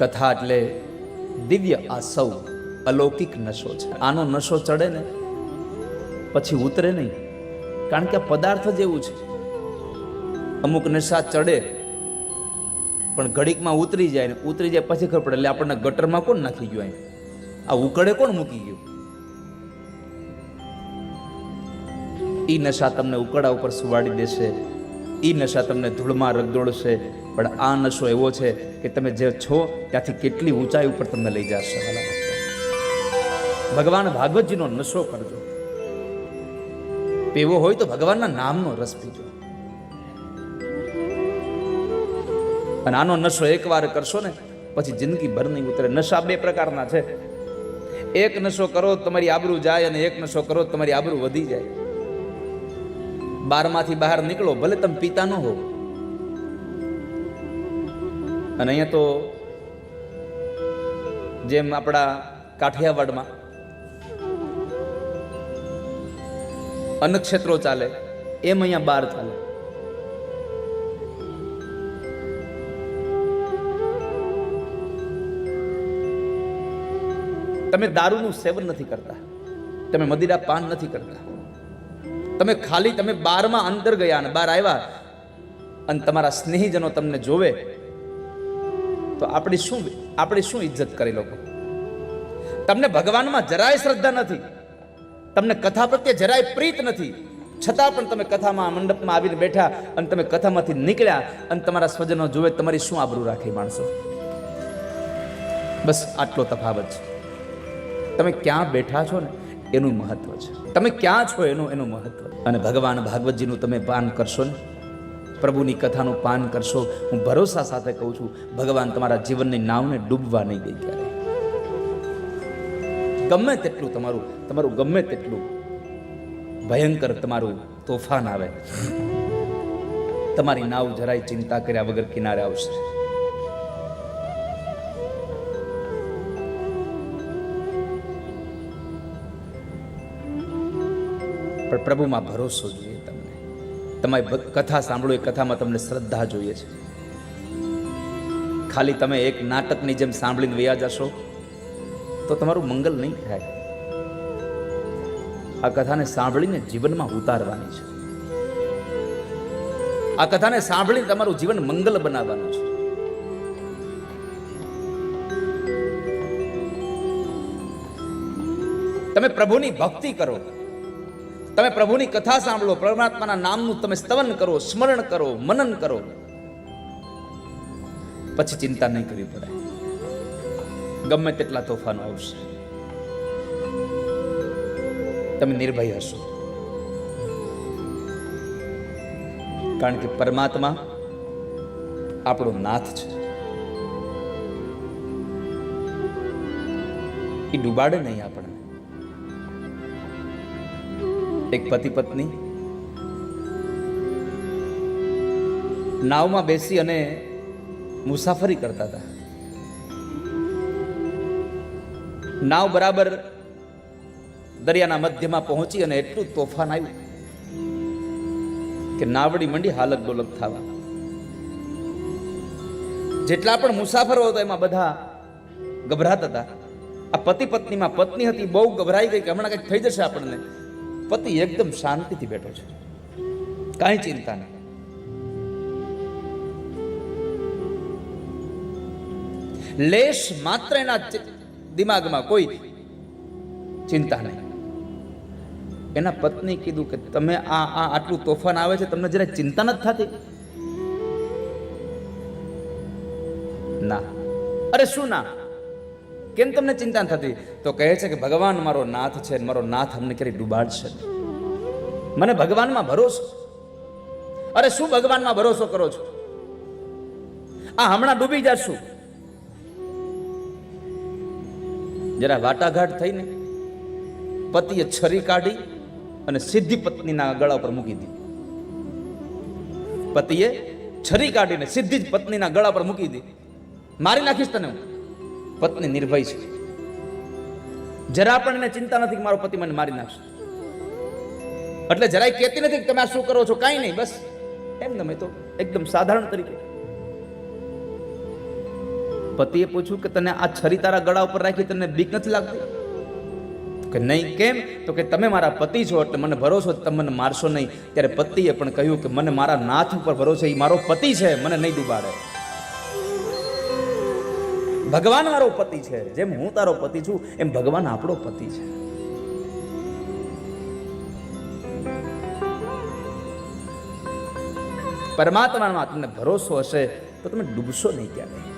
કથા એટલે દિવ્ય આ સૌ અલૌકિક નશો છે. આનો નશો ચડે ને પછી ઉતરે નહીં. કારણ કે પદાર્થ જેવું છે. અમુક નશા ચડે, પણ ઘડીકમાં ઉતરી જાય ને ઉતરી જાય પછી ખબર પડે, એટલે આપણને ગટરમાં કોણ નાખી ગયું અહીં? આ ઉકળે કોણ મૂકી ગયું? એ નશા તમને ઉકળા ઉપર સુવાડી દેશે. ઈ નશા તમને ધૂળમાં રગદોળશે પણ આ નશો એવો છે કે તમે જે છો ત્યાંથી કેટલી ઊંચાઈ ઉપર તમને લઈ જશે. ભગવાન ભાગવતજીનો નશો કરજો. પીવો હોય તો ભગવાનના નામનો રસ પીજો. અને આનો નશો એકવાર કરશો ને, પછી જિંદગી ભર નહીં ઉતરે. નશા બે પ્રકારના છે. એક નશો કરો તમારી આબરૂ જાય અને એક નશો કરો તમારી આબરૂ વધી જાય. બારમાંથી બહાર નીકળો, ભલે તમે પિતા ન હો. અને અહીંયા તો જેમ આપણા કાઠિયાવાડમાં અન્નક્ષેત્રો ચાલે, એમ અહીંયા બાર ચાલે. તમે દારૂનું સેવન નથી કરતા, તમે મદિરા પાન નથી કરતા. તમે ખાલી તમે બારમાં અંદર ગયા અને બાર આવ્યા અને તમારા સ્નેહીજનો તમને જોવે, તો આપણી શું આપણી શું ઇજ્જત કરી લોકો? તમને ભગવાનમાં જરાય શ્રદ્ધા નથી. તમને કથા પ્રત્યે જરાય પ્રીત નથી. છતાં પણ તમે કથામાં, મંડપમાં આવીને બેઠા અને તમે કથામાંથી નીકળ્યા અને તમારા સ્વજનો જોવે તમારી શું આબરૂ રાખી માણસો? બસ આટલો તફાવત છે. તમે ક્યાં બેઠા છો ને? એનું મહત્વ છે. તમે ક્યાં છો એનું એનું મહત્વ. અને ભગવાન ભાગવતજીનું તમે પાન કરશો ને? પ્રભુની કથાનું પાન કરશો. હું ભરોસા સાથે કહું છું, ભગવાન તમારા જીવનની નાવને ડૂબવા નહીં દે ક્યારે ગમે તેટલું તમારું તમારું ગમે તેટલું ભયંકર તમારું તોફાન આવે. તમારી નાવ જરાય ચિંતા કર્યા વગર કિનારે આવશે. પણ પ્રભુમાં ભરોસો જોઈએ તમને. તમારી કથા સાંભળો, એ કથામાં તમને શ્રદ્ધા જોઈએ છે. ખાલી તમે એક નાટકની જેમ સાંભળીને વયા જશો, તો તમારું મંગલ નહીં થાય. આ કથાને સાંભળીને જીવનમાં ઉતારવાની છે. આ કથાને સાંભળીને તમારું જીવન મંગલ બનાવવાનું છે. તમે પ્રભુની ભક્તિ કરો. તમે પ્રભુની કથા સાંભળો, પરમાત્માના નામનું તમે સ્તવન કરો, સ્મરણ કરો, મનન કરો. પછી ચિંતા નહીં કરવી પડે. ગમે તેટલા તોફાનો આવશે. તમે નિર્ભય હશો. કારણ કે પરમાત્મા આપણો નાથ છે. એ ડૂબાડે નહીં આપણને. એક પતિ પત્ની. નાવમાં બેસી અને મુસાફરી કરતા હતા. નાવ બરાબર દરિયાના મધ્યમાં પહોંચી અને એટલું તોફાન આવ્યું કે નાવડી મંડી હાલત ડોલક થવા. જેટલા પણ મુસાફરો હતા એમાં બધા ગભરાતા હતા. આ પતિ પત્નીમાં પત્ની હતી, બહુ ગભરાઈ ગઈ કે હમણાં કંઈક થઈ જશે આપણને. પતિ એકદમ શાંતિથી બેઠો છે. કાંઈ ચિંતા નહીં. લેશ માત્ર એના દિમાગમાં કોઈ ચિંતા નહીં. એના પત્ની કીધું કે તમે આ આ આટલું તોફાન આવે છે, તમને જરા ચિંતા નથી થતી? ના. અરે શું ના? કેમ તમને ચિંતા થતી? તો કહે છે કે, ભગવાન મારો નાથ છે મારો નાથ અમને ક્યારેય ડૂબાડશે મને ભગવાનમાં ભરોસો? અરે શું ભગવાનમાં ભરોસો કરો છો? આ હમણાં ડૂબી જશું. જરા વાટાઘાટ થઈને પતિએ છરી કાઢી અને સીધી પત્નીના ગળા ઉપર મૂકી દીધી. પતિએ છરી કાઢીને સીધી જ પત્નીના ગળા પર મૂકી દીધી. મારી નાખીશ તને હું? પત્ની નિર્ભય છે. જરા પણ એને ચિંતા નથી કે મારો પતિ મને મારી નાખશે. એટલે જરાય કહેતી નથી કે તમે આ શું કરો છો, કાંઈ નહીં, બસ. એમ તમે તો, એકદમ સાધારણ તરીકે. પતિએ પૂછ્યું કે તને આ છરી તારા ગળા ઉપર રાખી તને બીક નથી લાગતી? કે નહીં, કેમ? તો કે તમે મારા પતિ છો, એટલે મને ભરોસો તમે મને મારશો નહીં. ત્યારે પતિએ પણ કહ્યું કે મને મારા નાથ ઉપર ભરોસો એ મારો પતિ છે, મને નહીં ડૂબાડે ભગવાન મારો પતિ છે. જેમ હું તારો પતિ છું, એમ ભગવાન આપણો પતિ છે. પરમાત્માનો તમને ભરોસો હશે, તો તમે ડૂબશો નહીં ક્યાં નહીં